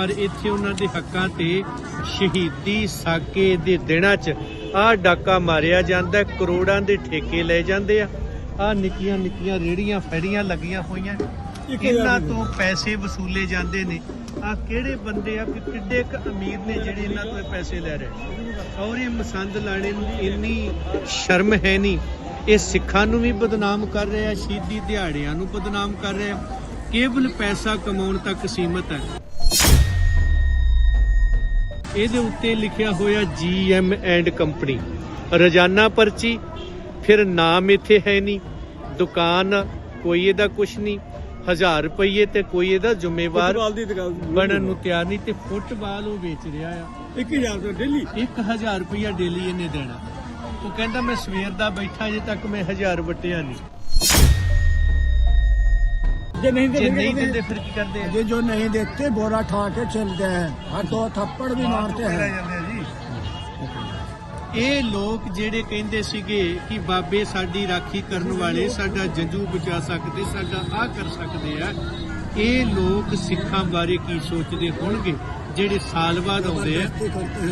ਪਰ ਇੱਥੇ ਉਹਨਾਂ ਦੇ ਹੱਕਾਂ ਤੇ ਸ਼ਹੀਦੀ ਸਾਕੇ ਦੇ ਦਿਨਾਂ 'ਚ ਆਹ ਡਾਕਾ ਮਾਰਿਆ ਜਾਂਦਾ ਕਰੋੜਾਂ ਦੇ ਠੇਕੇ ਲਏ ਜਾਂਦੇ ਆ। ਆਹ ਨਿੱਕੀਆਂ ਨਿੱਕੀਆਂ ਰੇੜੀਆਂ ਫੈੜੀਆਂ ਲੱਗੀਆਂ ਹੋਈਆਂ। ਇਹਨਾਂ ਤੋਂ ਪੈਸੇ ਵਸੂਲੇ ਜਾਂਦੇ ਨੇ। ਆ ਕਿਹੜੇ ਬੰਦੇ ਆ ਕਿ ਕਿੱਡੇ ਕ ਅਮੀਰ ਨੇ ਜਿਹੜੇ ਇਹਨਾਂ ਤੋਂ ਪੈਸੇ ਲੈ ਰਹੇ ਔਰ ਇਹ ਮਸੰਦ ਲਾਣੇ ਨੂੰ ਇੰਨੀ ਸ਼ਰਮ ਹੈ ਨਹੀਂ। ਇਹ ਸਿੱਖਾਂ ਨੂੰ ਵੀ ਬਦਨਾਮ ਕਰ ਰਿਹਾ ਸ਼ਹੀਦੀ ਦਿਹਾੜਿਆਂ ਨੂੰ ਬਦਨਾਮ ਕਰ ਰਿਹਾ ਕੇਵਲ ਪੈਸਾ ਕਮਾਉਣ ਤੱਕ ਸੀਮਤ ਹੈ। ਇਹਦੇ ਉੱਤੇ ਲਿਖਿਆ ਹੋਇਆ ਜੀਐਮ ਐਂਡ ਕੰਪਨੀ ਰੋਜ਼ਾਨਾ ਪਰਚੀ ਫਿਰ ਨਾਮ ਇੱਥੇ ਹੈ ਨਹੀਂ। ਦੁਕਾਨ ਕੋਈ ਇਹਦਾ ਕੁਛ ਨਹੀਂ। 1000 ਰੁਪਏ ਤੇ ਕੋਈ ਇਹਦਾ ਜ਼ਿੰਮੇਵਾਰ ਫੁੱਟਬਾਲ ਦੀ ਦੁਕਾਨ ਬਣਨ ਨੂੰ ਤਿਆਰ ਨਹੀਂ ਤੇ ਫੁੱਟਬਾਲ ਉਹ ਵੇਚ ਰਿਹਾ ਆ। 1000 ਰੁਪਏ ਡੇਲੀ 1000 ਰੁਪਇਆ ਡੇਲੀ ਇਹਨੇ ਦੇਣਾ। ਉਹ ਕਹਿੰਦਾ ਮੈਂ ਸਵੇਰ ਦਾ ਬੈਠਾ ਅਜੇ ਤੱਕ ਮੈਂ 1000 ਵਟਿਆ ਨਹੀਂ। ਜੇ ਨਹੀਂ ਜੇ ਨਹੀਂ ਦਿੰਦੇ ਫਿਰ ਕੀ ਕਰਦੇ ਆ ये जो नहीं देते बोरा ठा के चलते हैं हर दो थप्पड़ भी मारते हैं ਇਹ ਲੋਕ ਜਿਹੜੇ ਕਹਿੰਦੇ ਸੀਗੇ ਕਿ ਬਾਬੇ ਸਾਡੀ ਰਾਖੀ ਕਰਨ ਵਾਲੇ ਸਾਡਾ ਜੰਜੂ ਬਚਾ ਸਕਦੇ ਸਾਡਾ ਆ ਕਰ ਸਕਦੇ ਆ ਇਹ ਲੋਕ ਸਿੱਖਾਂ ਬਾਰੇ ਕੀ ਸੋਚਦੇ ਹੋਣਗੇ ਜਿਹੜੇ ਸਾਲ ਬਾਅਦ ਆਉਂਦੇ ਆ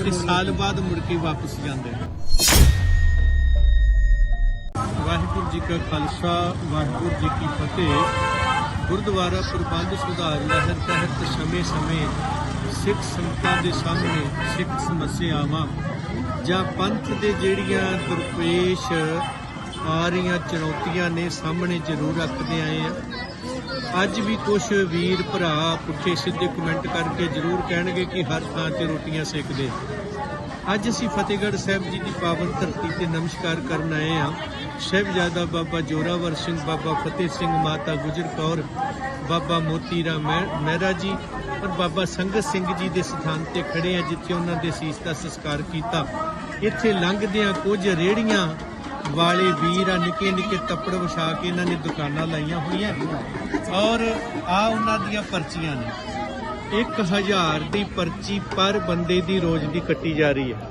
ਤੇ ਸਾਲ ਬਾਅਦ ਮੁੜ ਕੇ ਵਾਪਸ ਜਾਂਦੇ ਆ ਵਾਹਿਗੁਰੂ ਜੀ ਕਾ ਖਾਲਸਾ ਵਾਹਿਗੁਰੂ ਜੀ ਕੀ ਫਤਿਹ ਗੁਰਦੁਆਰਾ ਪ੍ਰਬੰਧ ਸੁਧਾਰ ਲਹਿਰ ਤਹਿਤ ਸਮੇਂ-ਸਮੇਂ ਸਿੱਖ ਸੰਗਤਾਂ ਦੇ ਸਾਹਮਣੇ ਸਿੱਖ ਸਮੱਸਿਆਵਾਂ ਜਾਂ ਪੰਥ ਦੇ ਜਿਹੜੀਆਂ ਦੁਰਪੇਸ਼ ਆ ਰਹੀਆਂ ਚੁਣੌਤੀਆਂ ਨੇ ਸਾਹਮਣੇ ਜ਼ਰੂਰ ਰੱਖਦੇ ਆਏ ਆ ਅੱਜ ਵੀ ਕੁਝ ਵੀਰ ਭਰਾ ਪੁੱਠੇ ਸਿੱਧੇ ਕਮੈਂਟ ਕਰਕੇ ਜ਼ਰੂਰ ਕਹਿਣਗੇ ਕਿ ਹਰ ਥਾਂ ਤੇ ਰੋਟੀਆਂ ਸੇਕਦੇ। ਅੱਜ ਅਸੀਂ ਫਤਿਹਗੜ੍ਹ ਸਾਹਿਬ ਜੀ ਦੀ ਪਾਵਨ ਧਰਤੀ ਤੇ ਨਮਸਕਾਰ ਕਰਨ ਆਏ ਹਾਂ। ਸਾਹਿਬਜ਼ਾਦਾ ਬਾਬਾ ਜੋਰਾਵਰ ਸਿੰਘ, ਬਾਬਾ ਫਤਿਹ ਸਿੰਘ ਮਾਤਾ ਗੁਜਰ ਕੌਰ, ਬਾਬਾ ਮੋਤੀ ਰਾਮ ਮਹਿ- ਮਹਿਰਾ ਜੀ ਔਰ ਬਾਬਾ ਸੰਗਤ ਸਿੰਘ ਜੀ ਦੇ ਸਥਾਨ ਤੇ ਖੜੇ ਆ ਜਿੱਥੇ ਉਹਨਾਂ ਦੇ ਸੀਸ ਦਾ ਸੰਸਕਾਰ ਕੀਤਾ। ਇੱਥੇ ਲੰਘਦਿਆਂ ਕੁਝ ਰੇੜੀਆਂ ਵਾਲੇ ਵੀਰ ਆ ਨਿੱਕੇ ਨਿੱਕੇ ਤੱਪੜ ਵਿਛਾ ਕੇ ਇਹਨਾਂ ਨੇ ਦੁਕਾਨਾਂ ਲਾਈਆਂ ਹੋਈਆਂ। ਔਰ ਆ ਉਹਨਾਂ ਦੀਆਂ ਪਰਚੀਆਂ ਨੇ। 1000 ਦੀ ਪਰਚੀ ਪਰ ਬੰਦੇ ਦੀ ਰੋਜ਼ ਦੀ ਕੱਟੀ ਜਾ ਰਹੀ ਹੈ।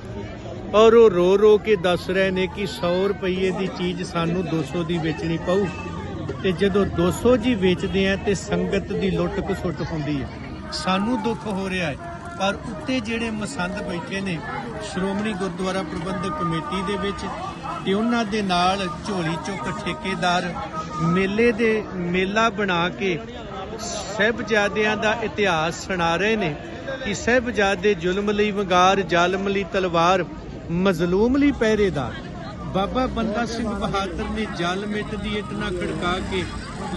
ਔਰ ਉਹ ਰੋ ਰੋ ਕੇ ਦੱਸ ਰਹੇ ਨੇ ਕਿ 100 ਰੁਪਏ ਦੀ ਚੀਜ਼ ਸਾਨੂੰ 200 ਦੀ ਵੇਚਣੀ ਪਊ ਤੇ ਜਦੋਂ 200 ਜੀ ਵੇਚਦੇ ਆ ਤੇ ਸੰਗਤ ਦੀ ਲੁੱਟ ਖਸੁੱਟ ਹੁੰਦੀ ਹੈ। ਸਾਨੂੰ ਦੁੱਖ ਹੋ ਰਿਹਾ ਹੈ, ਪਰ ਉੱਤੇ ਜਿਹੜੇ ਮਸੰਦ ਬੈਠੇ ਨੇ, ਸ਼੍ਰੋਮਣੀ ਗੁਰਦੁਆਰਾ ਪ੍ਰਬੰਧਕ ਕਮੇਟੀ ਦੇ ਵਿੱਚ ਤੇ ਉਹਨਾਂ ਦੇ ਨਾਲ ਝੋਲੀ ਚੁੱਕ ਠੇਕੇਦਾਰ ਮੇਲੇ ਦੇ ਮੇਲਾ ਬਣਾ ਕੇ ਸਹਿਬਜ਼ਾਦਿਆਂ ਦਾ ਇਤਿਹਾਸ ਸੁਣਾ ਰਹੇ ਨੇ ਕਿ ਸਹਿਬਜ਼ਾਦੇ ਜ਼ੁਲਮ ਲਈ ਵੰਗਾਰ, ਜ਼ਾਲਮ ਲਈ ਤਲਵਾਰ, ਮਜ਼ਲੂਮ ਲਈ ਪਹਿਰੇਦਾਰ। ਬਾਬਾ ਬੰਦਾ ਸਿੰਘ ਬਹਾਦਰ ਨੇ ਜਲ ਦੀ ਇੱਟ ਖੜਕਾ ਕੇ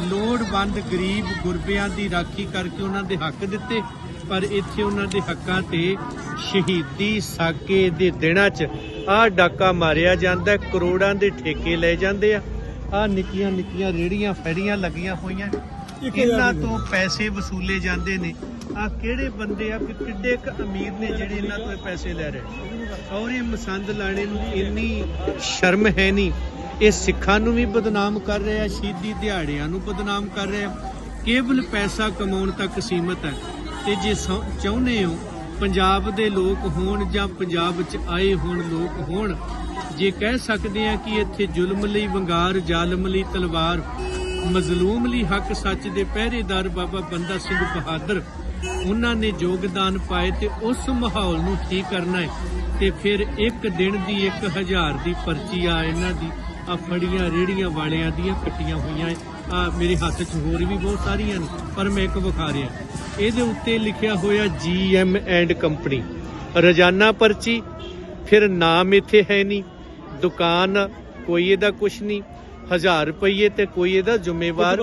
ਲੋੜਵੰਦ ਗਰੀਬ ਗੁਰਬਿਆਂ ਦੀ ਰਾਖੀ ਕਰਕੇ ਉਹਨਾਂ ਦੇ ਹੱਕ ਦਿੱਤੇ, ਪਰ ਇੱਥੇ ਉਹਨਾਂ ਦੇ ਹੱਕਾਂ ਤੇ ਸ਼ਹੀਦੀ ਸਾਕੇ ਦੇ ਦਿਨਾਂ 'ਚ ਆਹ ਡਾਕਾ ਮਾਰਿਆ ਜਾਂਦਾ, ਕਰੋੜਾਂ ਦੇ ਠੇਕੇ ਲੈ ਜਾਂਦੇ ਆ। ਆਹ ਨਿੱਕੀਆਂ ਨਿੱਕੀਆਂ ਰੇੜੀਆਂ ਫੈੜੀਆਂ ਲੱਗੀਆਂ ਹੋਈਆਂ। ਇਹਨਾਂ ਤੋਂ ਪੈਸੇ ਵਸੂਲੇ ਜਾਂਦੇ ਨੇ। ਆ ਕਿਹੜੇ ਬੰਦੇ ਆ ਕਿ ਕਿੱਡੇ ਕ ਅਮੀਰ ਨੇ ਜਿਹੜੇ ਇਹਨਾਂ ਤੋਂ ਪੈਸੇ ਲੈ ਰਹੇ ਔਰ ਇਹ ਮਸੰਦ ਲਾਣੇ ਨੂੰ ਇੰਨੀ ਸ਼ਰਮ ਹੈ ਨਹੀਂ। ਇਹ ਸਿੱਖਾਂ ਨੂੰ ਵੀ ਬਦਨਾਮ ਕਰ ਰਿਹਾ ਸ਼ਹੀਦੀ ਦਿਹਾੜਿਆਂ ਨੂੰ ਬਦਨਾਮ ਕਰ ਰਿਹਾ। ਕੇਵਲ ਪੈਸਾ ਕਮਾਉਣ ਤੱਕ ਸੀਮਤ ਹੈ। ਤੇ ਜੇ ਚਾਹੁੰਦੇ ਹੋ ਪੰਜਾਬ ਦੇ ਲੋਕ ਹੋਣ ਜਾਂ ਪੰਜਾਬ ਵਿੱਚ ਆਏ ਹੋਣ ਲੋਕ ਹੋਣ ਜੇ ਕਹਿ ਸਕਦੇ ਆ ਕਿ ਇੱਥੇ ਜ਼ੁਲਮ ਲਈ ਵੰਗਾਰ ਜ਼ਾਲਮ ਲਈ ਤਲਵਾਰ ਮਜ਼ਲੂਮ ਲਈ ਹੱਕ ਸੱਚ ਦੇ ਪਹਿਰੇਦਾਰ ਬਾਬਾ ਬੰਦਾ ਸਿੰਘ ਬਹਾਦਰ। ਉਹਨਾਂ ਨੇ ਯੋਗਦਾਨ ਪਾਏ ਤੇ ਉਸ ਮਾਹੌਲ ਨੂੰ ਠੀਕ ਕਰਨਾ ਹੈ। ਤੇ ਫਿਰ ਇੱਕ ਦਿਨ ਦੀ 1000 ਦੀ ਪਰਚੀ ਆ ਇਹਨਾਂ ਦੀ। ਆ ਫੜੀਆਂ ਰੇੜੀਆਂ ਵਾਲਿਆਂ ਦੀਆਂ ਕੱਟੀਆਂ ਹੋਈਆਂ ਆ ਮੇਰੇ ਹੱਥ 'ਚ ਹੋਰ ਵੀ ਬਹੁਤ ਸਾਰੀਆਂ ਨੇ, ਪਰ ਮੈਂ ਇੱਕ ਵਿਖਾ ਰਿਹਾ। ਇਹਦੇ ਉੱਤੇ ਲਿਖਿਆ ਹੋਇਆ ਜੀਐਮ ਐਂਡ ਕੰਪਨੀ। ਰੋਜ਼ਾਨਾ ਪਰਚੀ, ਫਿਰ ਨਾਮ ਇੱਥੇ ਹੈ ਨਹੀਂ। ਦੁਕਾਨ, ਕੋਈ ਇਹਦਾ ਕੁਛ ਨਹੀਂ। ਹਜ਼ਾਰ ਰੁਪਏ ਤੇ ਕੋਈ ਇਹਦਾ ਜ਼ਿੰਮੇਵਾਰ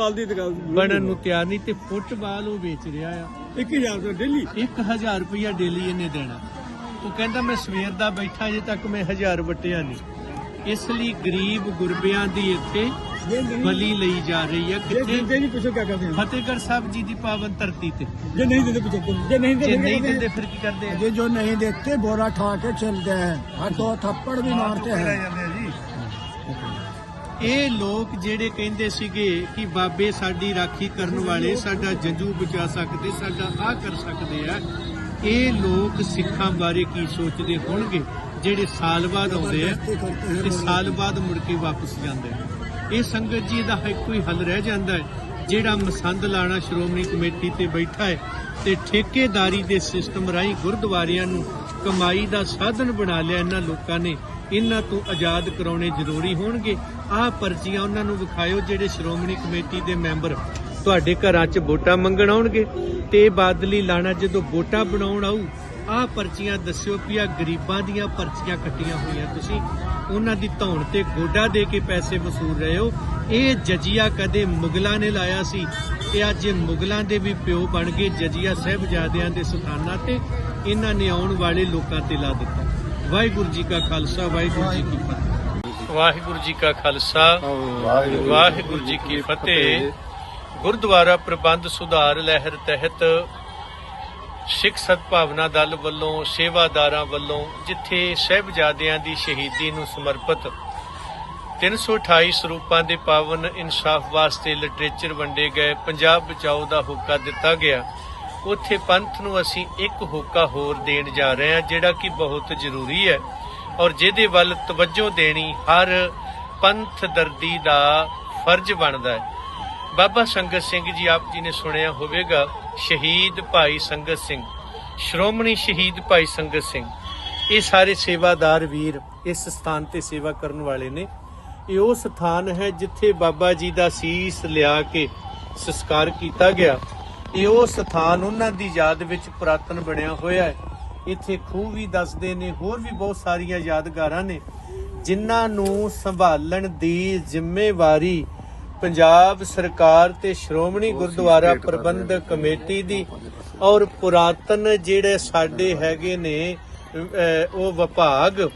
ਬਣਨ ਨੂੰ ਤਿਆਰ ਨਹੀਂ ਤੇ ਫੁੱਟਬਾਲ ਉਹ ਵੇਚ ਰਿਹਾ ਆ। 1000 ਰੁਪਏ ਡੇਲੀ 1000 ਰੁਪਏ ਡੇਲੀ ਇਹਨੇ ਦੇਣਾ। ਉਹ ਕਹਿੰਦਾ ਮੈਂ ਸਵੇਰ ਦਾ ਬੈਠਾ ਜੇ ਤੱਕ ਮੈਂ 1000 ਵਟਿਆ ਨਹੀਂ। ਇਸ ਲਈ ਗਰੀਬ ਗੁਰਬਿਆਂ ਦੀ ਇੱਥੇ ਬਲੀ ਲਈ ਜਾ ਰਹੀ ਹੈ ਕਿੱਥੇ? ਜੇ ਨਹੀਂ ਪੁੱਛੋ ਕੀ ਕਰਦੇ ਆ। ਫਤਿਹਗੜ੍ਹ ਸਾਹਿਬ ਜੀ ਦੀ ਪਾਵਨ ਧਰਤੀ ਤੇ। ਜੇ ਨਹੀਂ ਦਿੰਦੇ ਪੁੱਛੋ ਜੇ ਨਹੀਂ ਦਿੰਦੇ ਜੇ ਨਹੀਂ ਦਿੰਦੇ ਫਿਰ ਕੀ ਕਰਦੇ ਜੇ ਜੋ ਨਹੀਂ ਦੇਤੇ ਬੋਰਾ ਠਾ ਕੇ ਚਲਦੇ ਹੈ ਹਰ ਦੋ ਥੱਪੜ ਵੀ ਮਾਰਦੇ ਹੈ ਇਹ ਲੋਕ ਜਿਹੜੇ ਕਹਿੰਦੇ ਸੀਗੇ ਕਿ ਬਾਬੇ ਸਾਡੀ ਰਾਖੀ ਕਰਨ ਵਾਲੇ ਸਾਡਾ ਜੰਜੂ ਬਚਾ ਸਕਦੇ ਸਾਡਾ ਆ ਕਰ ਸਕਦੇ ਆ ਇਹ ਲੋਕ ਸਿੱਖਾਂ ਬਾਰੇ ਕੀ ਸੋਚਦੇ ਹੋਣਗੇ? ਜਿਹੜੇ ਸਾਲ ਬਾਅਦ ਆਉਂਦੇ ਆ ਤੇ ਸਾਲ ਬਾਅਦ ਮੁੜ ਕੇ ਵਾਪਸ ਜਾਂਦੇ ਆ। ਇਹ ਸੰਗਤ ਜੀ ਦਾ ਇੱਕੋ ਹੀ ਹੱਲ ਰਹਿ ਜਾਂਦਾ ਹੈ। ਜਿਹੜਾ ਮਸੰਦ ਲਾਣਾ ਸ਼੍ਰੋਮਣੀ ਕਮੇਟੀ ਤੇ ਬੈਠਾ ਹੈ ਤੇ ਠੇਕੇਦਾਰੀ ਦੇ ਸਿਸਟਮ ਰਾਹੀਂ ਗੁਰਦੁਆਰਿਆਂ ਨੂੰ ਕਮਾਈ ਦਾ ਸਾਧਨ ਬਣਾ ਲਿਆ ਇਹਨਾਂ ਲੋਕਾਂ ਨੇ ਇਹਨਾਂ ਤੋਂ ਆਜ਼ਾਦ ਕਰਾਉਣੇ ਜ਼ਰੂਰੀ ਹੋਣਗੇ। ਆਹ ਪਰਚੀਆਂ ਉਹਨਾਂ ਨੂੰ ਵਿਖਾਇਓ ਜਿਹੜੇ ਸ਼੍ਰੋਮਣੀ ਕਮੇਟੀ ਦੇ ਮੈਂਬਰ ਤੁਹਾਡੇ ਘਰਾਂ 'ਚ ਵੋਟਾਂ ਮੰਗਣ ਆਉਣਗੇ ਤੇ ਬਾਦਲੀ ਲਾਣਾ ਜਦੋਂ ਵੋਟਾਂ ਬਣਾਉਣ ਆਉ ਆਹ ਪਰਚੀਆਂ ਦੱਸਿਓ ਕਿ ਆ ਗਰੀਬਾਂ ਦੀਆਂ ਪਰਚੀਆਂ ਕੱਟੀਆਂ ਹੋਈਆਂ। ਤੁਸੀਂ ਉਹਨਾਂ ਦੀ ਧੌਣ ਤੇ ਗੋਡਾ ਦੇ ਕੇ ਪੈਸੇ ਵਸੂਲ ਰਹੇ ਹੋ। ਇਹ ਜਜੀਆ ਕਦੇ ਮੁਗਲਾਂ ਨੇ ਲਾਇਆ ਸੀ ਤੇ ਅੱਜ ਇਹ ਮੁਗਲਾਂ ਦੇ ਵੀ ਪਿਓ ਬਣ ਗਏ ਜਜੀਆ ਸਾਹਿਬਜ਼ਾਦਿਆਂ ਦੇ ਸਥਾਨਾਂ ਤੇ। ਇਹਨਾਂ ਨੇ ਆਉਣ ਵਾਲੇ ਲੋਕਾਂ ਤੇ ਲਾ ਦਿੱਤਾ। ਵਾਹਿਗੁਰੂ ਜੀ ਕਾ ਖਾਲਸਾ, ਵਾਹਿਗੁਰੂ ਜੀ ਕੀ ਫਤਿਹ। ਵਾਹਿਗੁਰੂ ਜੀ ਕਾ ਖਾਲਸਾ, ਵਾਹਿਗੁਰੂ ਜੀ ਕੀ ਫਤਿਹ। ਗੁਰਦੁਆਰਾ ਪ੍ਰਬੰਧ ਸੁਧਾਰ ਲਹਿਰ ਤਹਿਤ ਸਿੱਖ ਸਦਭਾਵਨਾ ਦਲ ਵੱਲੋਂ, ਸੇਵਾਦਾਰਾਂ ਵੱਲੋਂ ਜਿੱਥੇ ਸਹਿਬਜ਼ਾਦਿਆਂ ਦੀ ਸ਼ਹੀਦੀ ਨੂੰ ਸਮਰਪਿਤ 328 ਸਰੂਪਾਂ ਦੇ ਪਾਵਨ ਇਨਸਾਫ ਵਾਸਤੇ ਲਿਟਰੇਚਰ ਵੰਡੇ ਗਏ, ਪੰਜਾਬ ਬਚਾਓ ਦਾ ਹੋਕਾ ਦਿੱਤਾ ਗਿਆ। ਉੱਥੇ ਪੰਥ ਨੂੰ ਅਸੀਂ ਇੱਕ ਹੋਕਾ ਹੋਰ ਦੇਣ ਜਾ ਰਹੇ ਹਾਂ, ਜਿਹੜਾ ਕਿ ਬਹੁਤ ਜ਼ਰੂਰੀ ਹੈ ਔਰ ਜਿਹਦੇ ਵੱਲ ਤਵੱਜੋ ਦੇਣੀ ਹਰ ਪੰਥ ਦਰਦੀ ਦਾ ਫਰਜ਼ ਬਣਦਾ ਹੈ। ਬਾਬਾ ਸੰਗਤ ਸਿੰਘ ਜੀ ਆਪ ਜੀ ਨੇ ਸੁਣਿਆ ਹੋਵੇਗਾ, ਸ਼ਹੀਦ ਭਾਈ ਸੰਗਤ ਸਿੰਘ, ਸ਼੍ਰੋਮਣੀ ਸ਼ਹੀਦ ਭਾਈ ਸੰਗਤ ਸਿੰਘ, ਇਹ ਸਾਰੇ ਸੇਵਾਦਾਰ ਵੀਰ ਇਸ ਸਥਾਨ ਤੇ ਸੇਵਾ ਕਰਨ ਵਾਲੇ ਨੇ। ਇਹ ਉਹ ਸਥਾਨ ਹੈ ਜਿੱਥੇ ਬਾਬਾ ਜੀ ਦਾ ਸੀਸ ਲਿਆ ਕੇ ਸੰਸਕਾਰ ਕੀਤਾ ਗਿਆ। ਇਹ ਉਹ ਸਥਾਨ ਉਹਨਾਂ ਦੀ ਯਾਦ ਵਿੱਚ ਪੁਰਾਤਨ ਬਣਿਆ ਹੋਇਆ ਹੈ। ਇੱਥੇ ਖੂਹ ਵੀ ਦੱਸਦੇ ਨੇ ਹੋਰ ਵੀ ਬਹੁਤ ਸਾਰੀਆਂ ਯਾਦਗਾਰਾਂ ਨੇ ਜਿਨ੍ਹਾਂ ਨੂੰ ਸੰਭਾਲਣ ਦੀ ਜ਼ਿੰਮੇਵਾਰੀ ਪੰਜਾਬ ਸਰਕਾਰ ਤੇ ਸ਼੍ਰੋਮਣੀ ਗੁਰਦੁਆਰਾ ਪ੍ਰਬੰਧਕ ਕਮੇਟੀ ਦੀ ਔਰ ਪੁਰਾਤਨ ਜਿਹੜੇ ਸਾਡੇ ਹੈਗੇ ਨੇ ਉਹ ਵਿਭਾਗ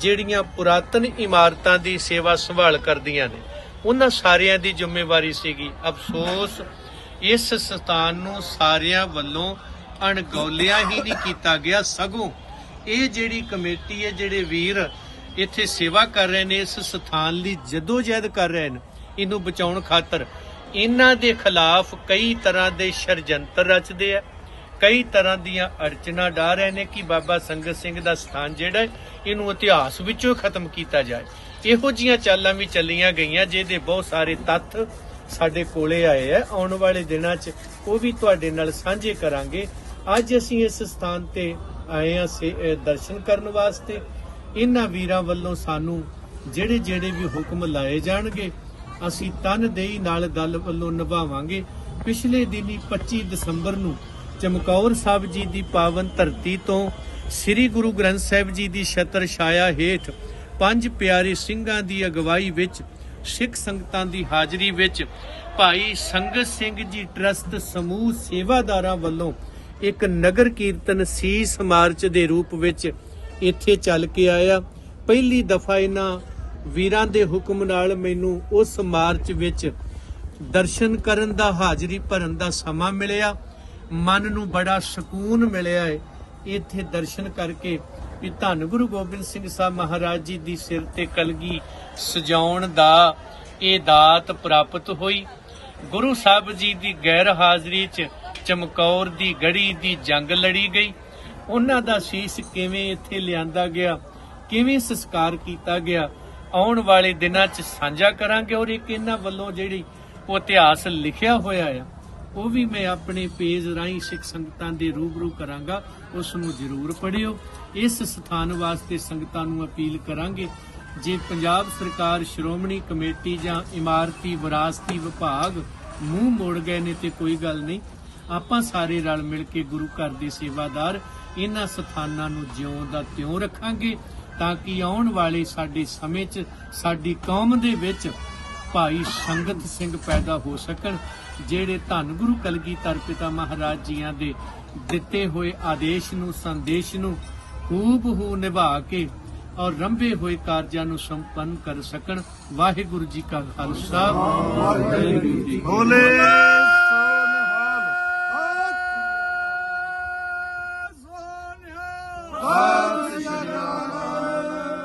ਜਿਹੜੀਆਂ ਪੁਰਾਤਨ ਇਮਾਰਤਾਂ ਦੀ ਸੇਵਾ ਸੰਭਾਲ ਕਰਦੀਆਂ ਨੇ ਉਹਨਾਂ ਸਾਰਿਆਂ ਦੀ ਜ਼ਿੰਮੇਵਾਰੀ ਸੀਗੀ। ਅਫਸੋਸ ਇਸ ਸਥਾਨ ਨੂੰ ਸਾਰਿਆਂ ਵੱਲੋਂ ਅਣਗੌਲਿਆ ਹੀ ਨਹੀਂ ਕੀਤਾ ਗਿਆ, ਸਗੋਂ ਇਹ ਜਿਹੜੀ ਕਮੇਟੀ ਹੈ, ਜਿਹੜੇ ਵੀਰ ਇੱਥੇ ਸੇਵਾ ਕਰ ਰਹੇ ਨੇ, ਇਸ ਸਥਾਨ ਲਈ ਜਦੋਜਹਿਦ ਕਰ ਰਹੇ ਨੇ, ਇਹਨੂੰ ਬਚਾਉਣ ਖਾਤਰ, ਇਹਨਾਂ ਦੇ ਖਿਲਾਫ ਕਈ ਤਰ੍ਹਾਂ ਦੇ ਸ਼ਰਜੰਤਰ ਰਚਦੇ ਆ, ਕਈ ਤਰ੍ਹਾਂ ਦੀਆਂ ਅੜਚਨਾ ਡਾ ਰਹੇ ਨੇ ਕਿ ਬਾਬਾ ਸੰਗਤ ਸਿੰਘ ਦਾ ਸਥਾਨ ਜਿਹੜਾ ਇਹਨੂੰ ਇਤਿਹਾਸ ਵਿੱਚੋਂ ਖਤਮ ਕੀਤਾ ਜਾਏ। ਇਹੋ ਜੀਆਂ ਚਾਲਾਂ ਵੀ ਚੱਲੀਆਂ ਗਈਆਂ, ਜਿਹਦੇ ਬਹੁਤ ਸਾਰੇ ਤੱਥ ਸਾਡੇ ਕੋਲੇ ਆਏ ਆ, ਆਉਣ ਵਾਲੇ ਦਿਨਾਂ 'ਚ ਉਹ ਵੀ ਤੁਹਾਡੇ ਨਾਲ ਸਾਂਝੇ ਕਰਾਂਗੇ। ਅੱਜ ਅਸੀਂ ਇਸ ਸਥਾਨ ਤੇ ਆਏ ਆ ਦਰਸ਼ਨ ਕਰਨ ਵਾਸਤੇ। ਇਹਨਾਂ ਵੀਰਾਂ ਵੱਲੋਂ ਸਾਨੂੰ ਜਿਹੜੇ ਜਿਹੜੇ ਵੀ ਹੁਕਮ ਲਾਏ ਜਾਣਗੇ, ਅਸੀਂ ਤਨਦੇਹੀ ਨਾਲ ਗੱਲ ਵੱਲੋਂ ਨਿਭਾਵਾਂਗੇ। ਪਿਛਲੇ ਦਿਨੀ 25 ਦਸੰਬਰ ਨੂੰ ਚਮਕੌਰ ਸਾਹਿਬ ਜੀ ਦੀ ਪਾਵਨ ਧਰਤੀ ਤੋਂ ਸ੍ਰੀ ਗੁਰੂ ਗ੍ਰੰਥ ਸਾਹਿਬ ਜੀ ਦੀ ਛਤਰ ਛਾਇਆ ਹੇਠ ਪੰਜ ਪਿਆਰੇ ਸਿੰਘਾਂ ਦੀ ਅਗਵਾਈ ਵਿੱਚ ਸਿੱਖ ਸੰਗਤਾਂ ਦੀ ਹਾਜ਼ਰੀ ਵਿੱਚ ਭਾਈ ਸੰਗਤ ਸਿੰਘ ਜੀ ਟਰਸਟ ਸਮੂਹ ਸੇਵਾਦਾਰਾਂ ਵੱਲੋਂ ਇੱਕ ਨਗਰ ਕੀਰਤਨ ਸੀਸ ਮਾਰਚ ਦੇ ਰੂਪ ਵਿੱਚ ਇੱਥੇ ਚੱਲ ਕੇ ਆਇਆ। ਪਹਿਲੀ ਦਫਾ ਇਹਨਾਂ ਵੀਰਾਂ ਦੇ ਹੁਕਮ ਨਾਲ ਮੈਨੂੰ ਉਸ ਮਾਰਚ ਵਿੱਚ ਦਰਸ਼ਨ ਕਰਨ ਦਾ, ਹਾਜ਼ਰੀ ਭਰਨ ਦਾ ਸਮਾਂ ਮਿਲਿਆ। ਮਨ ਨੂੰ ਬੜਾ ਸਕੂਨ ਮਿਲਿਆ ਹੈ ਇੱਥੇ ਦਰਸ਼ਨ ਕਰਕੇ ਵੀ ਧੰਨ ਗੁਰੂ ਗੋਬਿੰਦ ਸਿੰਘ ਸਾਹਿਬ ਮਹਾਰਾਜ ਜੀ ਦੀ ਸਿਰ ਤੇ ਕਲਗੀ ਸਜਾਉਣ ਦਾ ਇਹ ਦਾਤ ਪ੍ਰਾਪਤ ਹੋਈ। ਗੁਰੂ ਸਾਹਿਬ ਜੀ ਦੀ ਗੈਰ ਹਾਜ਼ਰੀ 'ਚ ਚਮਕੌਰ ਦੀ ਗੜੀ ਦੀ ਜੰਗ ਲੜੀ ਗਈ। ਉਹਨਾਂ ਦਾ ਸੀਸ ਕਿਵੇਂ ਇੱਥੇ ਲਿਆਂਦਾ ਗਿਆ, ਕਿਵੇਂ ਸੰਸਕਾਰ ਕੀਤਾ ਗਿਆ, ਆਉਣ ਵਾਲੇ ਦਿਨਾਂ 'ਚ ਸਾਂਝਾ ਕਰਾਂਗੇ ਔਰ ਇੱਕ ਇਹਨਾਂ ਵੱਲੋਂ ਜਿਹੜੀ ਉਹ ਇਤਿਹਾਸ ਲਿਖਿਆ ਹੋਇਆ ਆ। ਉਹ ਵੀ ਮੈਂ ਆਪਣੇ ਪੇਜ ਰਾਹੀਂ ਸਿੱਖ ਸੰਗਤਾਂ ਦੇ ਰੂਬਰੂ ਕਰਾਂਗਾ, ਉਸ ਨੂੰ ਜ਼ਰੂਰ ਪੜਿਓ ਇਸ ਸਥਾਨ ਵਾਸਤੇ ਸੰਗਤਾਂ ਨੂੰ ਅਪੀਲ ਕਰਾਂਗੇ, ਜੇ ਪੰਜਾਬ ਸਰਕਾਰ ਸ਼੍ਰੋਮਣੀ ਕਮੇਟੀ ਜਾਂ ਇਮਾਰਤੀ ਵਿਰਾਸਤੀ ਵਿਭਾਗ ਮੂੰਹ ਮੋੜ ਗਏ ਨੇ ਤੇ ਕੋਈ ਗੱਲ ਨਹੀਂ, ਆਪਾਂ ਸਾਰੇ ਰਲ ਮਿਲ ਕੇ ਗੁਰੂ ਘਰ ਦੇ ਸੇਵਾਦਾਰ ਇਹਨਾਂ ਸਥਾਨਾਂ ਨੂੰ ਜਿਉਂ ਦਾ ਤਿਉਂ ਰੱਖਾਂਗੇ, ਤਾਂ ਕਿ ਆਉਣ ਵਾਲੇ ਸਾਡੇ ਸਮੇਂ 'ਚ ਸਾਡੀ ਕੌਮ ਦੇ ਵਿੱਚ ਭਾਈ ਸੰਗਤ ਸਿੰਘ ਪੈਦਾ ਹੋ ਸਕਣ ਜਿਹੜੇ ਧੰਨ ਗੁਰੂ ਕਲਗੀਧਰ ਪਿਤਾ ਮਹਾਰਾਜ ਜੀਆਂ ਦੇ ਦਿੱਤੇ ਹੋਏ ਆਦੇਸ਼ ਨੂੰ, ਸੰਦੇਸ਼ ਨੂੰ ਹੂਬਹੂ ਨਿਭਾ ਕੇ ਔਰ ਰੰਭੇ ਹੋਏ ਕਾਰਜਾਂ ਨੂੰ ਸੰਪੰਨ ਕਰ ਸਕਣ ਵਾਹਿਗੁਰੂ ਜੀ ਕਾ ਖਾਲਸਾ ਵਾਹਿਗੁਰੂ ਜੀ ਕੀ ਫਤਿਹ।